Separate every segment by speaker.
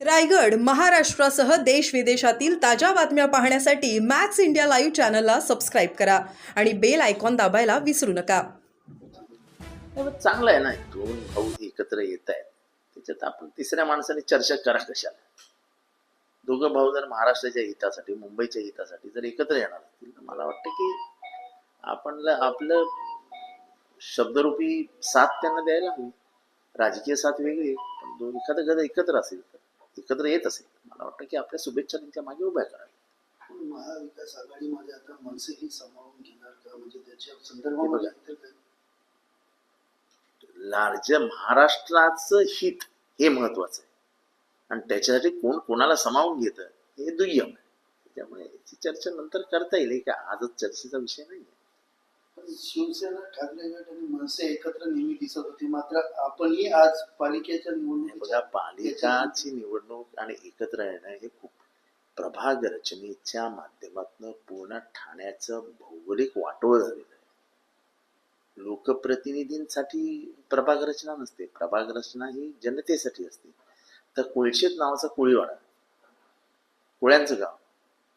Speaker 1: रायगड महाराष्ट्रासह देश विदेशातील ताज्या बातम्या पाहण्यासाठी मॅक्स इंडिया लाईव्ह चॅनलला सबस्क्राईब करा आणि बेल आयकॉन दाबायला विसरू नका.
Speaker 2: हो, चांगलं आहे ना दोन भाऊ एकत्र येत आहेत. त्याच्यात आपण तिसऱ्या माणसाने चर्चा करा कशाला? दोघं भाऊ जर महाराष्ट्राच्या हितासाठी मुंबईच्या हितासाठी जर एकत्र येणार असतील तर मला वाटतं की आपण आपलं शब्दरूपी साथ त्यांना द्यायला हवी. राजकीय साथ वेगळी पण दोन एखादं गद एकत्र असेल तर. एकत्र येत असेल. मला वाटतं की आपल्या शुभेच्छा त्यांच्या मागे उभ्या कराव्या
Speaker 3: महाविकास आघाडीमध्ये आता मनसेही सामावून घेणार का? म्हणजे त्याच्या संदर्भामध्ये
Speaker 2: लार्ज महाराष्ट्राचं हित हे महत्वाचं आहे. आणि त्याच्यासाठी कोण कोणाला समावून घेतं हे दुय्यम आहे. त्यामुळे याची चर्चा नंतर करता येईल. हे का आजच चर्चेचा विषय नाही
Speaker 3: शिवसेना ठाकरे गट आणि मनसे एकत्र नेहमी दिसत होती. मात्र आपणही आज पालिकेच्या निवडणुकीच्या
Speaker 2: पालिकाची निवडणूक आणि एकत्र येणं हे खूप प्रभाग रचनेच्या माध्यमातून पूर्ण ठाण्याचं भौगोलिक वाटोळ झालेलं आहे. लोकप्रतिनिधींसाठी प्रभाग रचना नसते. प्रभाग रचना ही जनतेसाठी असते. तर कुळशेत नावाचा कोळीवाडा कोळ्यांचं गाव.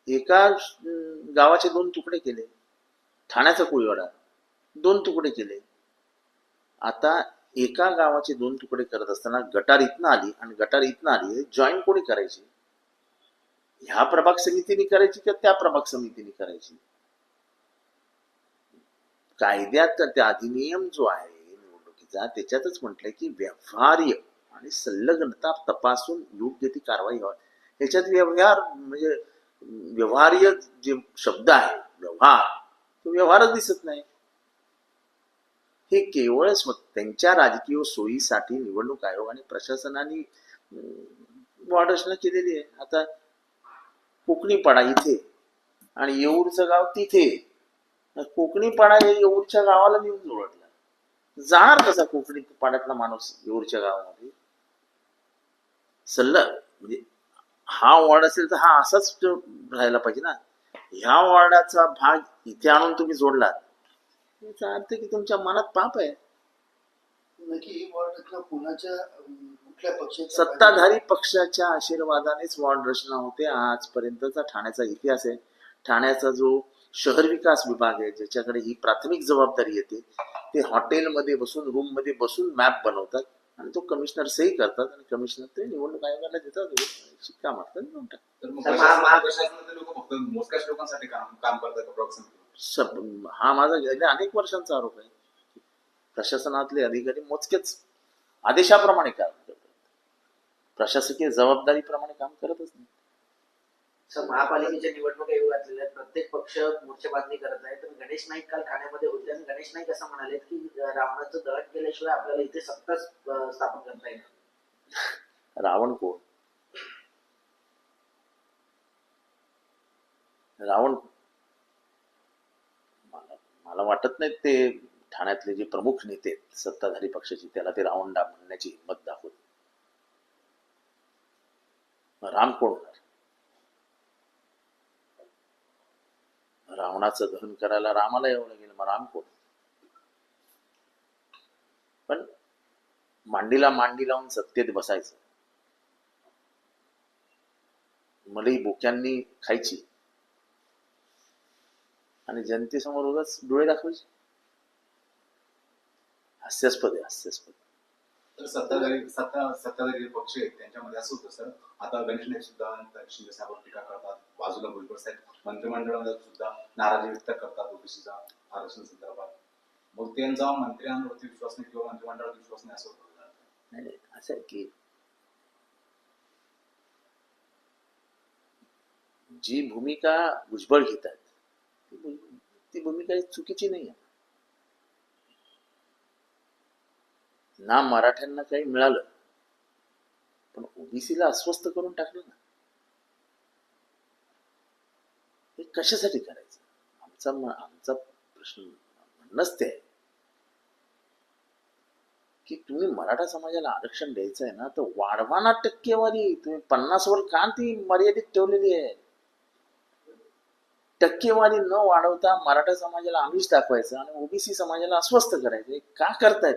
Speaker 2: एका गावाचे दोन तुकडे केले. ठाण्याचा कोळीवाडा दोन तुकडे केले. आता एका गावाचे दोन तुकडे करत असताना गटार इथनं आली आणि गटार इथनं आली जॉईन कोणी करायची? ह्या प्रभाग समितीने करायची का त्या प्रभाग समितीने करायची? कायद्यात त्या अधिनियम जो आहे निवडणुकीचा त्याच्यातच म्हटलंय की व्यवहार्य आणि संलग्नता तपासून योग्य ती कारवाई व्हावी. ह्याच्यात व्यवहार म्हणजे व्यवहार्य जे शब्द आहे व्यवहार तो व्यवहारच दिसत नाही. हे केवळच त्यांच्या राजकीय सोयीसाठी निवडणूक आयोग आणि प्रशासनाने वाढ रचना केलेली आहे. आता कोकणीपाडा इथे आणि येऊरचं गाव तिथे. कोकणीपाडा हे येऊरच्या गावाला नेऊन ओळखला जाणार कसा कोकणी पाड्यातला माणूस येऊरच्या गावामध्ये? सल्ला म्हणजे हा वॉर्ड असेल तर हा असाच राहायला पाहिजे ना. ह्या वॉर्डाचा भाग इथे आणून तुम्ही जोडलात. याचा अर्थ की तुमच्या मनात पाप आहे.
Speaker 3: नक्की ही वॉर्ड रचना कोणाच्या अं, कुठल्या पक्षाच्या
Speaker 2: सत्ताधारी पक्षाच्या आशीर्वादानेच वॉर्ड रचना होते. आजपर्यंतचा ठाण्याचा इतिहास आहे. ठाण्याचा जो शहर विकास विभाग आहे ज्याच्याकडे ही प्राथमिक जबाबदारी येते ते हॉटेलमध्ये बसून रूममध्ये बसून मॅप बनवतात आणि तो कमिशनर सही करतात आणि कमिशनर ते निवडणूक आयोगाला देतात. शिक्का मारतात देऊन टाकतात. सब- हा माझा गेल्या अनेक वर्षांचा आरोप आहे. प्रशासनातले अधिकारी मोजकेच आदेशाप्रमाणे काम करतात. प्रशासकीय जबाबदारीप्रमाणे काम करतच नाही.
Speaker 4: सर महापालिकेच्या निवडणुका येऊ घातलेल्या प्रत्येक पक्ष मोर्चेबांधणी करत आहे. तर गणेश नाईक काल ठाण्यामध्ये होते आणि गणेश नाईक असं म्हणाले की रावणाचं दहन केल्याशिवाय आपल्याला इथे सत्ताच अं, स्थापन करता येईल
Speaker 2: रावण कोण? रावण? मला वाटत नाही ते ठाण्यातले जे प्रमुख नेते सत्ताधारी पक्षाचे त्याला ते रावणडा म्हणण्याची हिंमत दाखवत राम कोण होणार? रावणाचं दहन करायला रामाला एवढं गेलं मग राम कोण? पण मांडीला मांडी लावून सत्तेत बसायचं. मलई बोक्यांनी खायची. आणि जनतेसमोर उगाच डोळे दाखवायचे. हास्यास्पद आहे हास्यास्पद.
Speaker 5: तर सत्ताधारी सत्ता सत्ताधारी पक्ष आहेत त्यांच्यामध्ये असं होतं सर. आता गणेश नाईक सुद्धा शिंदे साहेबांवर टीका करतात बाजूला भुजबळ साहेब मंत्रिमंडळामध्ये सुद्धा नाराजी व्यक्त करतात ओबीसीचा आरक्षण संदर्भात. मग त्यांचा मंत्र्यांवरती विश्वास नाही किंवा मंत्रिमंडळावर विश्वास नाही असं होतं.
Speaker 2: नाही नाही, असं आहे की जी भूमिका भुजबळ घेतात ती ती भूमिका चुकीची नाही आहे ना मराठ्यांना काही मिळालं पण ओबीसीला अस्वस्थ करून टाकलं ना. हे कशासाठी करायचं? आमचा आमचा प्रश्न म्हणणंच ते आहे की तुम्ही मराठा समाजाला आरक्षण द्यायचं आहे ना तर वाढवाना टक्केवारी तुम्ही पन्नास वर का ती मर्यादित ठेवलेली आहे. टक्केवारी न वाढवता मराठा समाजाला आमिष दाखवायचं आणि ओबीसी समाजाला अस्वस्थ करायचं. का करतायत?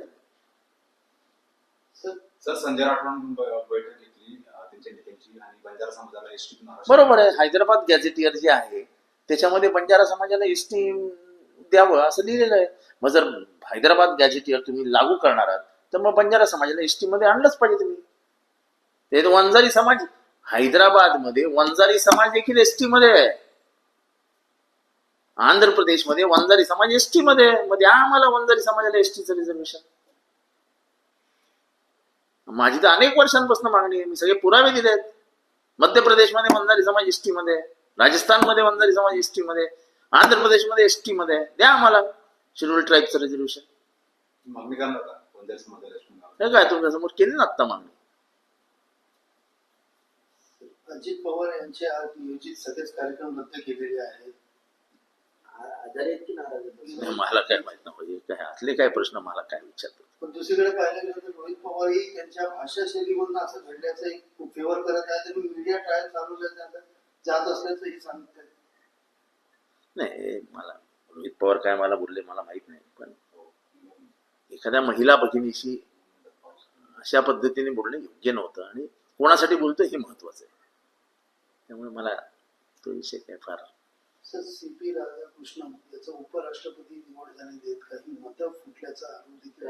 Speaker 5: संजय राठोडांनी ब- बैठक घेतली अं, त्यांच्या नेत्यांची आणि बंजारा समाजाला एसटी
Speaker 2: बरोबर आहे. हैदराबाद गॅझेटियर जे आहे त्याच्यामध्ये बंजारा समाजाला एस टी द्यावं असं लिहिलेलं आहे. मग जर हैदराबाद गॅझेटियर तुम्ही लागू करणार आहात तर मग बंजारा समाजाला एस टी मध्ये आणलंच पाहिजे तुम्ही. ते वंजारी समाज हैदराबादमध्ये वंजारी समाज देखील एस टी मध्ये आहे. आंध्र प्रदेशमध्ये वंजारी समाज एस टी मध्ये द्या आम्हाला वंजारी समाजाला एस टीचं रिझर्वेशन माझी तर अनेक वर्षांपासून मागणी आहे मी सगळे पुरावे दिले आहेत मध्य प्रदेशमध्ये वंजारी समाज एसटी मध्ये. राजस्थानमध्ये वंजारी समाज एसटी मध्ये. आंध्र प्रदेशमध्ये एसटी मध्ये. द्या आम्हाला शेड्यूल ट्राईबचं रिझर्वेशन
Speaker 5: मागणी करणार?
Speaker 2: हे काय तुमच्यासमोर केली ना आत्ता मागणी
Speaker 3: अजित पवार यांचे आज नियोजित सगळेच कार्यक्रम रद्द केलेले आहेत
Speaker 4: आ- आजारी आहेत की नाराज आहेत
Speaker 2: मला काय माहीत नाही काय असले काय प्रश्न मला काय विचारतात?
Speaker 3: पण दुसरीकडे पाहिलं गेलं तर रोहित पवारही त्यांच्या भाषा शैलीवरून असं घडल्याचं एक फेवर करत आहे. आणि मीडिया ट्रायल चालू जात असल्याचंही सांगत आहे
Speaker 2: नाही मला रोहित पवार काय मला बोलले मला माहीत नाही पण एखाद्या महिला भगिनीशी अशा पद्धतीने बोलणं योग्य नव्हतं आणि कोणासाठी बोलतो हे महत्वाचं आहे. त्यामुळे मला तो विषय काय फार
Speaker 3: सर सी पी राधाकृष्णन याचं उपराष्ट्रपती निवड झाली देत काही मतं फुटल्याचा आरोप देखील.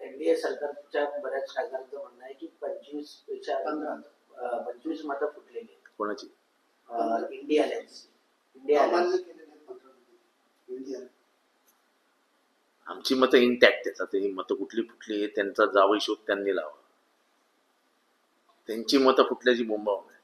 Speaker 4: एनडीए सरकारच्या बऱ्याच खासदारांचं म्हणणं आहे की पंचवीसपेक्षा
Speaker 3: पंधरा.
Speaker 4: पंचवीस मतं फुटलेली आहेत.
Speaker 2: कोणाची?
Speaker 4: इंडिया अलायन्स इंडिया
Speaker 3: अमान्य केलेले आहेत. इंडिया
Speaker 2: आमची मतं इंटॅक्ट आहेत. आता ही मतं कुठली फुटली त्यांचा जावई शोध त्यांनी लावा. त्यांची मतं फुटल्याची आहे.